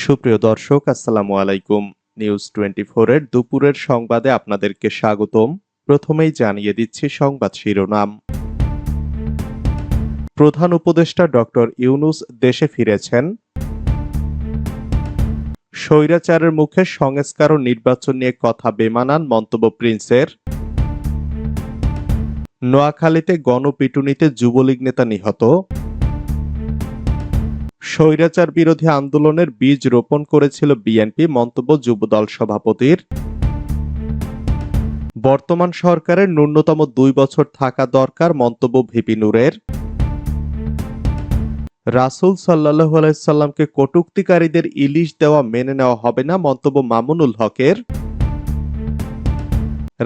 সুপ্রিয় দর্শক, আসসালামু আলাইকুম। নিউজ টোয়েন্টি এর দুপুরের সংবাদে আপনাদেরকে স্বাগতম। প্রথমেই জানিয়ে দিচ্ছি সংবাদ শিরোনাম। প্রধান উপদেষ্টা ডক্টর ইউনুস দেশে ফিরেছেন। স্বৈরাচারের মুখে সংস্কার ও নির্বাচন নিয়ে কথা বেমানান মন্তব্য প্রিন্সের। নোয়াখালীতে গণপিটুনিতে যুবলীগ নেতা নিহত। স্বৈরাচার বিরোধী আন্দোলনের বীজ রোপণ করেছিল বিএনপি মন্তব্য যুবদল সভাপতির। বর্তমান সরকারের ন্যূনতম দুই বছর থাকা দরকার মন্তব্য ভিপি নূরের। রাসুল সাল্লাহ আলাইসাল্লামকে কটুক্তিকারীদের ইলিশ দেওয়া মেনে নেওয়া হবে না মন্তব্য মামুনুল হকের।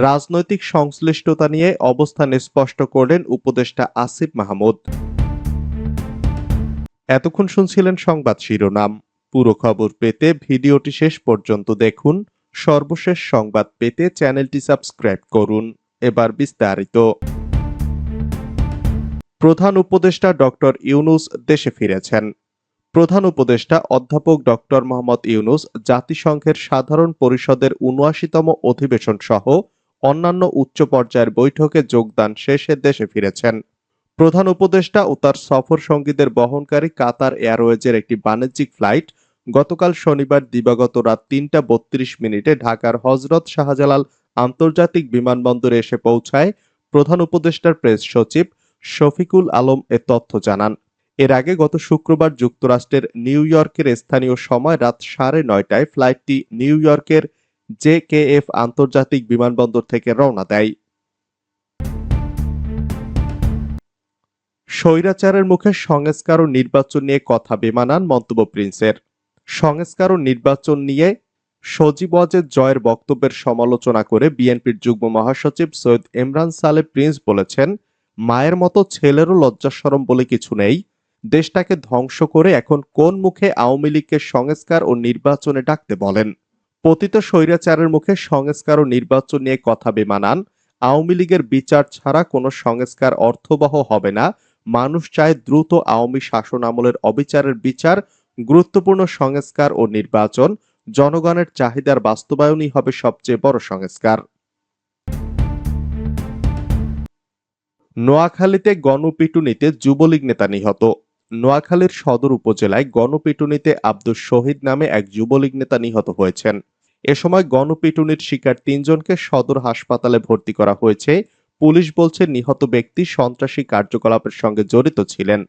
রাজনৈতিক সংশ্লিষ্টতা নিয়ে অবস্থান স্পষ্ট করলেন উপদেষ্টা আসিফ মাহমুদ। এতক্ষণ শুনছিলেন সংবাদ শিরোনাম। পুরো খবর পেতে ভিডিওটি শেষ পর্যন্ত দেখুন। সর্বশেষ সংবাদ পেতে চ্যানেলটি সাবস্ক্রাইব করুন। এবার বিস্তারিত। প্রধান উপদেষ্টা ডক্টর ইউনুস দেশে ফিরেছেন। প্রধান উপদেষ্টা অধ্যাপক ডক্টর মোহাম্মদ ইউনুস জাতিসংঘের সাধারণ পরিষদের উনআশিতম অধিবেশন সহ অন্যান্য উচ্চ পর্যায়ের বৈঠকে যোগদান শেষে দেশে ফিরেছেন। প্রধান উপদেষ্টা ও তার সফর সঙ্গীদের বহনকারী কাতার এয়ারওয়েজের একটি বাণিজ্যিক ফ্লাইট গতকাল শনিবার দিবাগত রাত তিনটা বত্রিশ মিনিটে ঢাকার হজরত শাহজালাল আন্তর্জাতিক বিমানবন্দরে এসে পৌঁছায় প্রধান উপদেষ্টার প্রেস সচিব শফিকুল আলম এ তথ্য জানান। এর আগে গত শুক্রবার যুক্তরাষ্ট্রের নিউ ইয়র্কের স্থানীয় সময় রাত সাড়ে নয়টায় ফ্লাইটটি নিউ ইয়র্কের জে কে এফ আন্তর্জাতিক বিমানবন্দর থেকে রওনা দেয়। স্বৈরাচারের মুখে সংস্কার ও নির্বাচন নিয়ে কথা বেমানান মন্তব্য প্রিন্সের। সংস্কার ও নির্বাচন নিয়ে সজীব ওয়াজেদ জয়ের বক্তব্যের সমালোচনা করে বিএনপির যুগ্ম মহাসচিব সৈয়দ ইমরান সালে প্রিন্স বলেছেন, মায়ের মতো ছেলেরও লজ্জাসরম বলে কিছু নেই। দেশটাকে ধ্বংস করে এখন কোন মুখে আওয়ামী লীগকে সংস্কার ও নির্বাচনে ডাকতে বলেন? পতিত স্বৈরাচারের মুখে সংস্কার ও নির্বাচন নিয়ে কথা বেমানান। আওয়ামী লীগের বিচার ছাড়া কোনো সংস্কার অর্থবহ হবে না। মানুষ চায় দ্রুত আওয়ামী শাসন আমলের অবিচারের বিচার, গুরুত্বপূর্ণ সংস্কার ও নির্বাচন। জনগণের চাহিদার বাস্তবায়নই হবে সবচেয়ে বড় সংস্কার। নোয়াখালীতে গণপিটুনিতে যুবলীগ নেতা নিহত। নোয়াখালীর সদর উপজেলায় গণপিটুনিতে আব্দুল শহীদ নামে এক যুবলীগ নেতা নিহত হয়েছেন। এ সময় গণপিটুনির শিকার তিনজনকে সদর হাসপাতালে ভর্তি করা হয়েছে। পুলিশ বলছে নিহত ব্যক্তি সন্ত্রাসী কার্যকলাপের সঙ্গে জড়িত ছিলেন।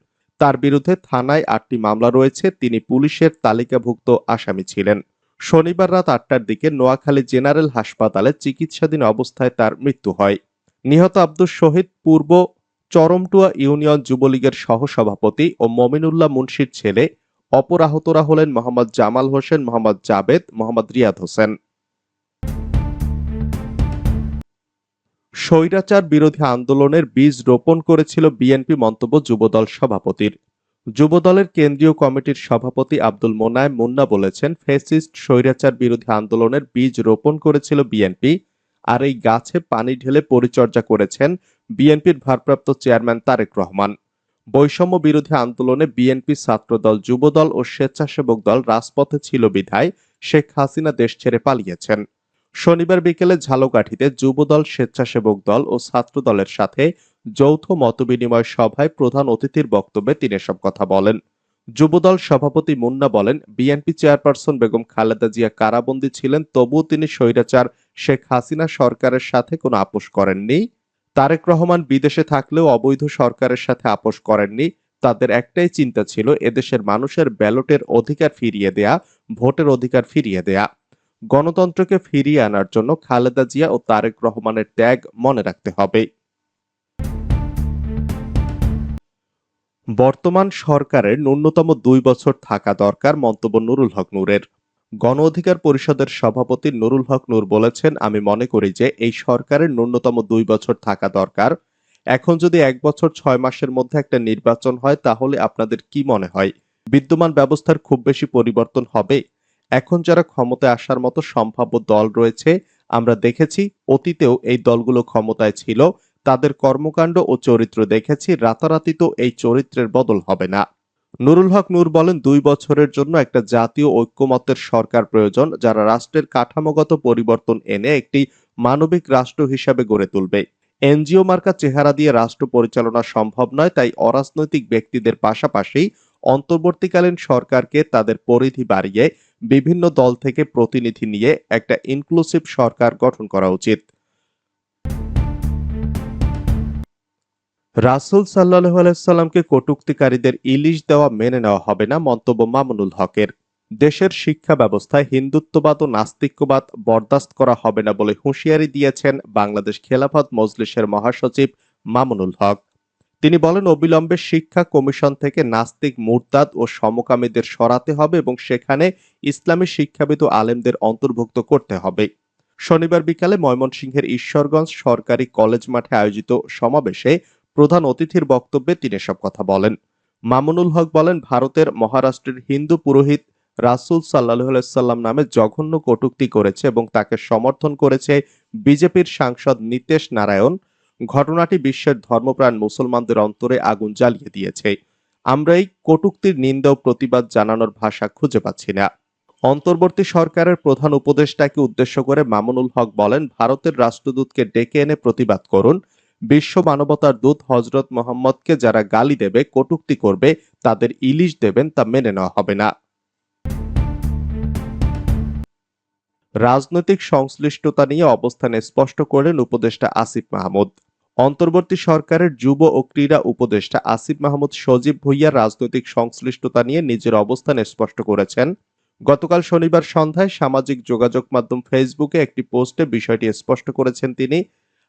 তার বিরুদ্ধে থানায় আটটি মামলা রয়েছে, তিনি পুলিশের তালিকাভুক্ত আসামি ছিলেন। শনিবার রাত আটটার দিকে নোয়াখালী জেনারেল হাসপাতালে চিকিৎসাধীন অবস্থায় তার মৃত্যু হয়। নিহত আব্দুল শহীদ পূর্ব চরমটুয়া ইউনিয়ন যুবলীগের সহসভাপতি ও মমিনুল্লাহ মুন্সির ছেলে অপর আহতরা হলেন মোহাম্মদ জামাল হোসেন, মোহাম্মদ জাবেদ, মোহাম্মদ রিয়াদ হোসেন। স্বৈরাচার বিরোধী আন্দোলনের বীজ রোপণ করেছিল বিএনপি মন্তব্য যুবদল সভাপতির। যুবদলের কেন্দ্রীয় কমিটির সভাপতি আব্দুল মোনায় মুন্না বলেছেন ফেসিস্ট স্বৈরাচার বিরোধী আন্দোলনের বীজ রোপণ করেছিল বিএনপি আর এই গাছে পানি ঢেলে পরিচর্যা করেছেন বিএনপির ভারপ্রাপ্ত চেয়ারম্যান তারেক রহমান। বৈষম্য বিরোধী আন্দোলনে বিএনপি ছাত্রদল যুবদল ও স্বেচ্ছাসেবক দল রাজপথে ছিল বিধায় শেখ হাসিনা দেশ ছেড়ে পালিয়েছেন। শনিবার বিকেলে ঝালকাঠিতে যুবদল, স্বেচ্ছাসেবক দল ও ছাত্র দলের সাথে যৌথ মতবিনিময় সভায় প্রধান অতিথির বক্তব্যে তিনি এসব কথা বলেন। যুবদল সভাপতি মুন্না বলেন, বিএনপি চেয়ারপারসন বেগম খালেদা জিয়া কারাবন্দী ছিলেন, তবুও তিনি স্বৈরাচার শেখ হাসিনা সরকারের সাথে কোনো আপোষ করেননি। তারেক রহমান বিদেশে থাকলেও অবৈধ সরকারের সাথে আপোষ করেননি। তাদের একটাই চিন্তা ছিল, এদেশের মানুষের ব্যালটের অধিকার ফিরিয়ে দেয়া, ভোটের অধিকার ফিরিয়ে দেয়া। গণতন্ত্রকে ফিরিয়ে আনার জন্য খালেদা জিয়া ও তারেক রহমানের ত্যাগ মনে রাখতে হবে। বর্তমান সরকারের ন্যূনতম দুই বছর থাকা দরকার মন্তব্য নুরুল হক নূরের। গণ অধিকার পরিষদের সভাপতি নুরুল হক নূর বলেছেন, আমি মনে করি যে এই সরকারের ন্যূনতম দুই বছর থাকা দরকার। এখন যদি এক বছর ছয় মাসের মধ্যে একটা নির্বাচন হয়, তাহলে আপনাদের কি মনে হয়? বিদ্যমান ব্যবস্থার খুব বেশি পরিবর্তন হবে এখন যারা ক্ষমতায় আসার মতো সম্ভাব্য দল রয়েছে, আমরা দেখেছি অতীতেও এই দলগুলো ক্ষমতায় ছিল। তাদের কর্মকাণ্ড ও চরিত্র দেখেছি, রাতারাতি তো এই চরিত্রের বদল হবে না। নুরুল হক নূর বলেন, দুই বছরের জন্য একটা জাতীয় ঐক্যমত্যের সরকার প্রয়োজন, যারা রাষ্ট্রের কাঠামোগত পরিবর্তন এনে একটি মানবিক রাষ্ট্র হিসাবে গড়ে তুলবে। এনজিও মার্কা চেহারা দিয়ে রাষ্ট্র পরিচালনা সম্ভব নয়, তাই অরাজনৈতিক ব্যক্তিদের পাশাপাশি অন্তর্বর্তীকালীন সরকারকে তাদের পরিধি বাড়িয়ে বিভিন্ন দল থেকে প্রতিনিধি নিয়ে একটা ইনক্লুসিভ সরকার গঠন করা উচিত। রাসুল সাল্লাহ আলাইসাল্লামকে কটুক্তিকারীদের ইলিশ দেওয়া মেনে নেওয়া হবে না মন্তব্য মামুনুল হকের। দেশের শিক্ষা ব্যবস্থায় হিন্দুত্ববাদ ও নাস্তিক্যবাদ বরদাস্ত করা হবে না বলে হুঁশিয়ারি দিয়েছেন বাংলাদেশ খেলাফত মজলিসের মহাসচিব মামুনুল হক। তিনি বলেন, অবিলম্বে শিক্ষা কমিশন থেকে নাস্তিক মুরতাদ ও সমকামীদের সরাতে হবে এবং সেখানে ইসলামী শিক্ষাবিদ ও আলেমদের অন্তর্ভুক্ত করতে হবে। শনিবার বিকালে ময়মনসিংহের ঈশ্বরগঞ্জ সরকারি কলেজ মাঠে আয়োজিত সমাবেশে প্রধান অতিথির বক্তব্যে তিনি সব কথা বলেন। মামুনুল হক বলেন, ভারতের মহারাষ্ট্রের হিন্দু পুরোহিত রাসুল সাল্লাহ সাল্লাম নামে জঘন্য কটূক্তি করেছে এবং তাকে সমর্থন করেছে বিজেপির সাংসদ নীতেশ নারায়ণ। ঘটনাটি বিশ্বের ধর্মপ্রাণ মুসলমানদের অন্তরে আগুন জ্বালিয়ে দিয়েছে। আমরা এই কটূক্তির নিন্দা ও প্রতিবাদ জানানোর ভাষা খুঁজে পাচ্ছি না। অন্তর্বর্তী সরকারের প্রধান উপদেষ্টাকে উদ্দেশ্য করে মামুনুল হক বলেন, ভারতের রাষ্ট্রদূতকে ডেকে এনে প্রতিবাদ করুন। বিশ্ব মানবতার দূত হজরত মোহাম্মদকে যারা গালি দেবে, কটূক্তি করবে, তাদের ইলিশ দেবেন তা মেনে নেওয়া হবে না। রাজনৈতিক সংশ্লিষ্টতা নিয়ে অবস্থানে স্পষ্ট করলেন উপদেষ্টা আসিফ মাহমুদ। অন্তর্বর্তী সরকারের যুব ও ক্রীড়া উপদেষ্টা আসিফ মাহমুদ সজীব ভুইয়ার রাজনৈতিক সংশ্লিষ্টতা নিয়ে নিজের অবস্থান স্পষ্ট করেছেন। গতকাল শনিবার সন্ধ্যায় সামাজিক যোগাযোগ মাধ্যম ফেসবুকে একটি পোস্টে বিষয়টি স্পষ্ট করেছেন তিনি।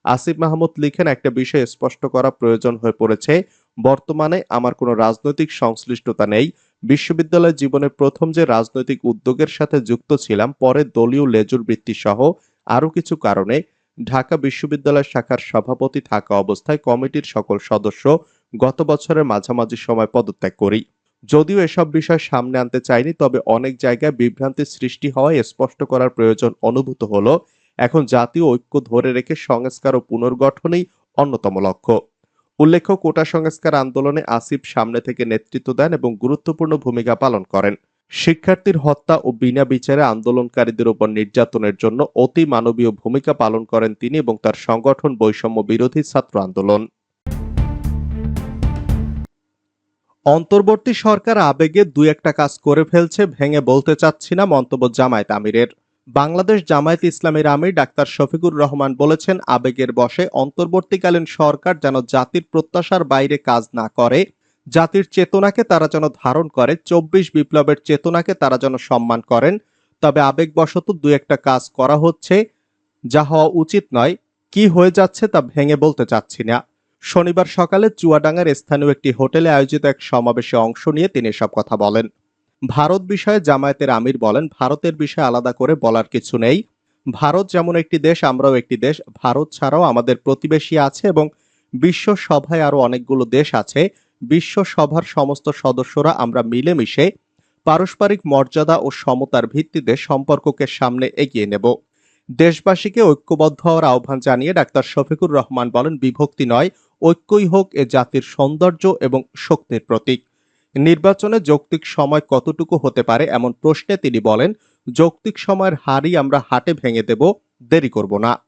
আসিফ মাহমুদ লিখেন, একটা বিষয় স্পষ্ট করা প্রয়োজন হয়ে পড়েছে। বর্তমানে আমার কোনো রাজনৈতিক সংশ্লিষ্টতা নেই। বিশ্ববিদ্যালয় জীবনে প্রথম যে রাজনৈতিক উদ্যোগের সাথে যুক্ত ছিলাম, পরে দলীয় লেজুর বৃত্তি সহ আরও কিছু কারণে ঢাকা বিশ্ববিদ্যালয় শাখার সভাপতি থাকা অবস্থায় কমিটির সকল সদস্য গত বছরের মাঝামাঝি সময় পদত্যাগ করি যদিও এসব বিষয় সামনে আনতে চাইনি, তবে অনেক জায়গায় বিভ্রান্তির সৃষ্টি হওয়ায় স্পষ্ট করার প্রয়োজন অনুভূত হলো। এখন জাতীয় ঐক্য ধরে রেখে সংস্কার ও পুনর্গঠনই অন্যতম লক্ষ্য। উল্লেখ্য, কোটা সংস্কার আন্দোলনে আসিফ সামনে থেকে নেতৃত্ব দেন এবং গুরুত্বপূর্ণ ভূমিকা পালন করেন। শিক্ষার্থীর হত্যা ও বিনা বিচারে আন্দোলনকারীদের উপর নির্যাতনের জন্য অতি মানবীয় ভূমিকা পালন করেন তিনি এবং তার সংগঠন বৈষম্য বিরোধী ছাত্র আন্দোলন। অন্তর্বর্তী সরকার আবেগে দু একটা কাজ করে ফেলছে, ভেঙে বলতে চাচ্ছি না মন্তব্য জামায়াত আমিরের। বাংলাদেশ জামায়াত ইসলামীর আমির ডাক্তার শফিকুর রহমান বলেছেন, আবেগের বসে অন্তর্বর্তীকালীন সরকার যেন জাতির প্রত্যাশার বাইরে কাজ না করে জাতির চেতনাকে তারা যেন ধারণ করে, চব্বিশ বিপ্লবের চেতনাকে তারা যেন সম্মান করেন। তবে আবেগবশত দু একটা কাজ করা হচ্ছে, যা হওয়া উচিত নয়। কি হয়ে যাচ্ছে তা ভেঙে বলতে চাচ্ছি না। শনিবার সকালে চুয়াডাঙ্গার স্থানীয় একটি হোটেলে আয়োজিত এক সমাবেশে অংশ নিয়ে তিনি সব কথা বলেন। ভারত বিষয়ে জামায়াতের আমির বলেন, ভারতের বিষয়ে আলাদা করে বলার কিছু নেই। ভারত যেমন একটি দেশ, আমরাও একটি দেশ। ভারত ছাড়াও আমাদের প্রতিবেশী আছে এবং বিশ্ব সভায় আরও অনেকগুলো দেশ আছে। বিশ্ব সভার সমস্ত সদস্যরা আমরা মিলেমিশে পারস্পরিক মর্যাদা ও সমতার ভিত্তিতে সম্পর্ককে সামনে এগিয়ে নেব। দেশবাসীকে ঐক্যবদ্ধ হওয়ার আহ্বান জানিয়ে ডাক্তার শফিকুর রহমান বলেন, বিভক্তি নয়, ঐক্যই হোক এ জাতির সৌন্দর্য এবং শক্তির প্রতীক। নির্বাচনে যৌক্তিক সময় কতটুকু হতে পারে এমন প্রশ্নে তিনি বলেন, যৌক্তিক সময়ের হারই আমরা হাটে ভেঙে দেব, দেরি করব না।